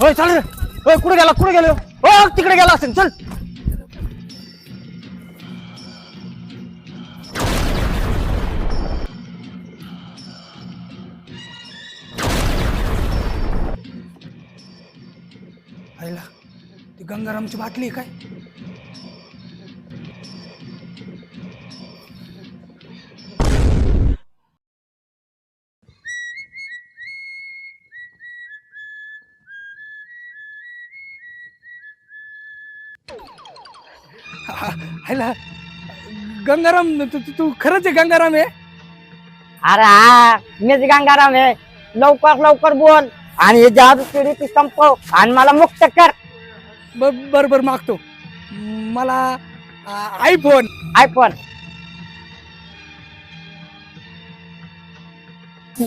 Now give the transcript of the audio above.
होय चल रे. होय कुठे गेला कुठे गेलो? हो तिकडे गेला असेल चल. आईला ती गंगारामची बाटली आहे काय? हा, आईला गंगाराम तू तू- तू खरंच आहे गंगाराम आहे? अरे हा मीच गंगाराम आहे. लवकर लवकर बोल. आणि हे जादू पिढी ती संपव. आणि मला मुक्त कर. ब- बर बर मागतो. मला आयफोन आयफोन